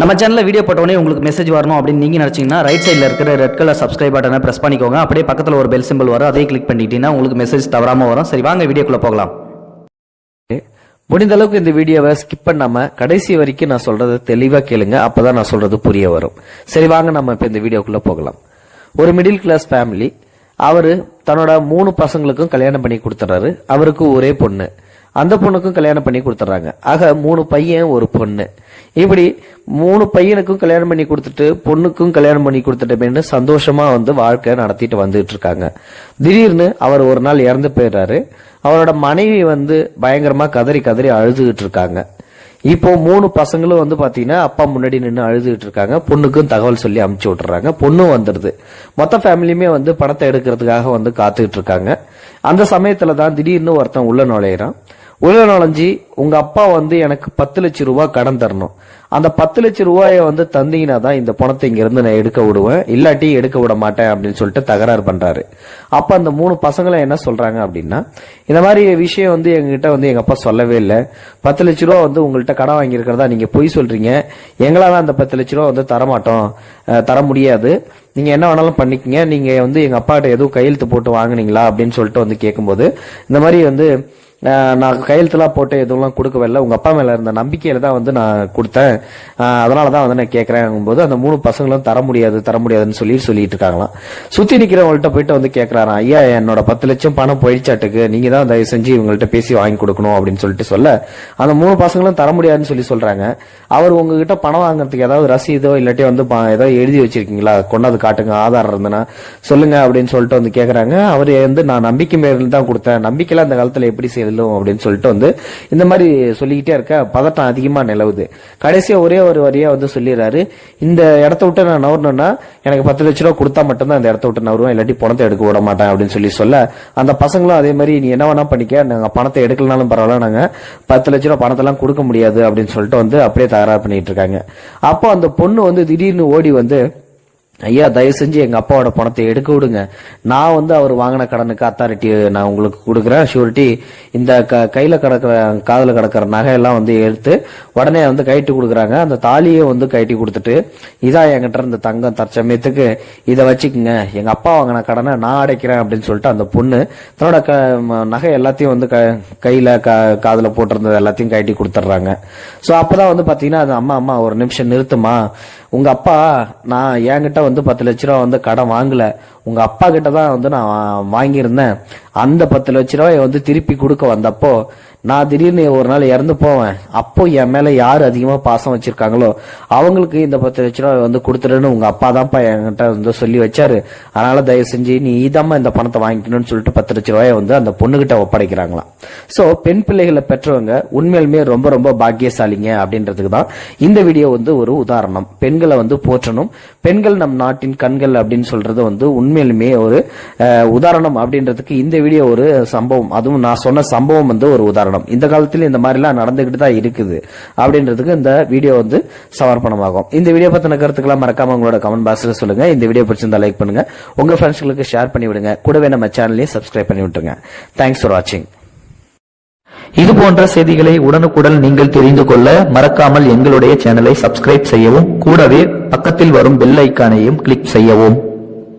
நம்ம சேனலில் வீடியோ போட்டோடனே உங்களுக்கு மெசேஜ் வரணும் அப்படின்னு நீங்கள் நினச்சிங்கன்னா ரைட் சைடில் இருக்கிற ரெட் கலர் சப்ஸ்கிரைப் பட்டனை ப்ரெஸ் பண்ணிக்கோங்க. அப்படியே பக்கத்தில் ஒரு பெல் சிம்பிள் வரும். அதே கிளிக் பண்ணிட்டீங்கன்னா உங்களுக்கு மெசேஜ் தவறாமல் வரும். சரி வாங்க வீடியோக்குள்ளே போகலாம். முடிந்த அளவுக்கு இந்த வீடியோவை ஸ்கிப் பண்ணாம கடைசி வரைக்கும் நான் சொல்றது தெளிவா கேளுங்க. அப்பதான் நான் சொல்றது புரிய வரும். சரி வாங்க நம்ம இப்ப இந்த வீடியோக்குள்ள போகலாம். ஒரு மிடில் கிளாஸ் ஃபேமிலி அவரு தன்னோட மூணு பசங்களுக்கும் கல்யாணம் பண்ணி கொடுத்துறாரு. அவருக்கு ஒரே பொண்ணு. அந்த பொண்ணுக்கும் கல்யாணம் பண்ணி கொடுத்துறாங்க. ஆக மூணு பையன் ஒரு பொண்ணு. இப்படி மூணு பையனுக்கும் கல்யாணம் பண்ணி கொடுத்துட்டு பொண்ணுக்கும் கல்யாணம் பண்ணி கொடுத்துட்டோமேனு சந்தோஷமா வந்து வாழ்க்கை நடத்திட்டு வந்துட்டு இருக்காங்க. திடீர்னு அவர் ஒரு நாள் இறந்து போயிடுறாரு. அவரோட மனைவி வந்து பயங்கரமா கதறி கதறி அழுதுகிட்டு இருக்காங்க. இப்போ மூணு பசங்களும் வந்து பாத்தீங்கன்னா அப்பா முன்னாடி நின்று அழுதுகிட்டு இருக்காங்க. பொண்ணுக்கும் தகவல் சொல்லி அமுச்சு விட்டுறாங்க. பொண்ணும் வந்துடுது. மொத்த ஃபேமிலியுமே வந்து பணத்தை எடுக்கிறதுக்காக வந்து காத்துக்கிட்டு இருக்காங்க. அந்த சமயத்துல தான் திடீர்னு ஒருத்தன் உள்ள நுழையிறான். உள்ள நுழைஞ்சி உங்க அப்பா வந்து எனக்கு பத்து லட்சம் ரூபாய் கடன் தரணும். அந்த பத்து லட்சம் ரூபாயை வந்து தந்தீங்கன்னா தான் இந்த பணத்தை இங்கிருந்து நான் எடுக்க விடுவேன். இல்லாட்டி எடுக்க விட மாட்டேன் அப்படின்னு சொல்லிட்டு தகராறு பண்றாரு. அப்ப அந்த மூணு பசங்களை என்ன சொல்றாங்க அப்படின்னா இந்த மாதிரி விஷயம் வந்து எங்ககிட்ட வந்து எங்க அப்பா சொல்லவே இல்லை. பத்து லட்ச ரூபா வந்து உங்கள்கிட்ட கடன் வாங்கியிருக்கிறதா நீங்க பொய் சொல்றீங்க. எங்களால அந்த பத்து லட்ச ரூபா வந்து தரமாட்டோம். தர முடியாது. நீங்க என்ன வேணாலும் பண்ணிக்கங்க. நீங்க வந்து எங்க அப்பாட்ட எதுவும் கையெழுத்து போட்டு வாங்குனீங்களா அப்படின்னு சொல்லிட்டு வந்து கேட்கும்போது இந்த மாதிரி வந்து நான் கையெழுத்துலாம் போட்டு எதுவும்லாம் கொடுக்கவே இல்லை அப்பா மேலே இருந்த நம்பிக்கையில தான் வந்து நான் கொடுத்தேன். அதனால தான் வந்து நான் கேட்குறேன் போது அந்த மூணு பசங்களும் தர முடியாது தர முடியாதுன்னு சொல்லி சொல்லிட்டு இருக்காங்களாம். சுற்றி நிற்கிறவங்கள்ட்ட போயிட்டு வந்து கேட்குறாராம் ஐயா என்னோட பத்து லட்சம் பணம் போயிடுச்சாட்டுக்கு. நீங்கள் தான் தயவு செஞ்சு இவங்கள்ட்ட பேசி வாங்கி கொடுக்கணும் அப்படின்னு சொல்லிட்டு சொல்ல அந்த மூணு பசங்களும் தர முடியாதுன்னு சொல்லி சொல்கிறாங்க அவர் உங்ககிட்ட பணம் வாங்குறதுக்கு ஏதாவது ரசீதோ இல்லாட்டி வந்து ப- ஏதாவது எழுதி வச்சிருக்கீங்களா? கொண்டாந்து காட்டுங்க ஆதாரம் இருந்ததுன்னா சொல்லுங்க அப்படின்னு சொல்லிட்டு வந்து கேட்குறாங்க அவர் வந்து நான் நம்பிக்கை மேல தான் கொடுத்தேன். நம்பிக்கையில் அந்த காலத்தில் எப்படி செல்லும் அப்படின்னு சொல்லிட்டு வந்து இந்த மாதிரி சொல்லிக்கிட்டே இருக்க பதட்டம் அதிகமாக நிலவுது. கடைசியாக ஒரே ஒரு வரியாக வந்து சொல்லிடுறாரு இந்த இடத்த விட்டு நான் நவரணும்னா எனக்கு பத்து லட்ச ரூபா கொடுத்தா மட்டும்தான் அந்த இடத்த விட்டு நவருவேன் இல்லாட்டி பணத்தை எடுக்க விட மாட்டேன் அப்படின்னு சொல்லி சொல்ல அந்த பசங்களும் அதே மாதிரி நீ என்ன வேணா பண்ணிக்க நாங்கள் பணத்தை எடுக்கலனாலும் பரவாயில்ல நாங்கள் பத்து லட்ச ரூபா பணத்தெல்லாம் கொடுக்க முடியாது அப்படின்னு சொல்லிட்டு வந்து அப்படியே தயாராக பண்ணிட்டு இருக்காங்க. அப்போ அந்த பொண்ணு வந்து திடீர்னு ஓடி வந்து ஐயா தயவு செஞ்சு எங்க அப்பாவோட பணத்தை எடுக்க விடுங்க. நான் வந்து அவர் வாங்கின கடனுக்கு அத்தாரிட்டி நான் உங்களுக்கு கொடுக்குறேன். ஷூரிட்டி இந்த க- கையில கிடக்கிற காதில் கிடக்கிற நகையெல்லாம் வந்து எடுத்து உடனே வந்து கைட்டு கொடுக்குறாங்க. அந்த தாலியை வந்து கைட்டி கொடுத்துட்டு இதான் என்கிட்ட இருந்த தங்கம் தற்சமயத்துக்கு இதை வச்சுக்கோங்க. எங்க அப்பா வாங்கின கடனை நான் அடைக்கிறேன் அப்படின்னு சொல்லிட்டு அந்த பொண்ணு தன்னோட க நகை எல்லாத்தையும் வந்து க- கையில க- காதில் போட்டிருந்தது எல்லாத்தையும் கைட்டி கொடுத்துட்றாங்க. ஸோ அப்பதான் வந்து பாத்தீங்கன்னா அது அம்மா அம்மா ஒரு நிமிஷம் நிறுத்துமா? உங்க அப்பா நான் என்கிட்ட வந்து பத்து லட்ச ரூபா வந்து கடன் வாங்கல. உங்க அப்பா கிட்ட தான் வந்து நான் வாங்கியிருந்தேன். அந்த பத்து லட்ச ரூபாய் வந்து திருப்பி கொடுக்க வந்தப்போ நான் திடீர்னு ஒரு நாள் இறந்து போவேன். அப்போ என் மேல யார் அதிகமா பாசம் வச்சிருக்காங்களோ அவங்களுக்கு இந்த பத்து லட்ச ரூபாய் வந்து கொடுத்துருன்னு உங்க அப்பா தான்ப்பா என்கிட்ட வந்து சொல்லி வச்சாரு. அதனால தயவு செஞ்சு நீ இதாம்மா இந்த பணத்தை வாங்கிக்கணும்னு சொல்லிட்டு பத்து லட்ச ரூபாயை வந்து அந்த பொண்ணுகிட்ட ஒப்படைக்கிறாங்களாம். சோ பெண் பிள்ளைகளை பெற்றவங்க உண்மையிலுமே ரொம்ப ரொம்ப பாக்கியசாலிங்க அப்படின்றதுக்கு தான் இந்த வீடியோ வந்து ஒரு உதாரணம். பெண்களை வந்து போற்றணும். பெண்கள் நம் நாட்டின் கண்கள் அப்படின்னு சொல்றது வந்து உண்மையிலுமே ஒரு உதாரணம் அப்படின்றதுக்கு இந்த வீடியோ ஒரு சம்பவம். அதுவும் நான் சொன்ன சம்பவம் வந்து ஒரு உதாரணம். இந்த காலத்துல இந்த மாதிரிலாம் நடந்துகிட்டு தான் இருக்குது. அப்படின்றதுக்கு இந்த வீடியோ வந்து சமர்ப்பணமாகும். இந்த வீடியோ பத்தின கருத்துக்கெல்லாம் மறக்காம உங்களோட கமெண்ட் பாக்ஸ்ல சொல்லுங்க. இந்த வீடியோ பிடிச்சிருந்தா லைக் பண்ணுங்க. உங்க ஃப்ரெண்ட்ஸ்களுக்கு ஷேர் பண்ணி விடுங்க. கூடவே நம்ம சேனலையும் சப்ஸ்கிரைப் பண்ணி விட்டுருங்க. தேங்க்ஸ் ஃபார் வாட்சிங் இது போன்ற செய்திகளை உடனுக்குடன் நீங்கள் தெரிந்து கொள்ள மறக்காமல் எங்களுடைய சேனலை சப்ஸ்கிரைப் செய்யவும் கூடவே பக்கத்தில் வரும் பெல் ஐக்கானையும் கிளிக் செய்யவும்.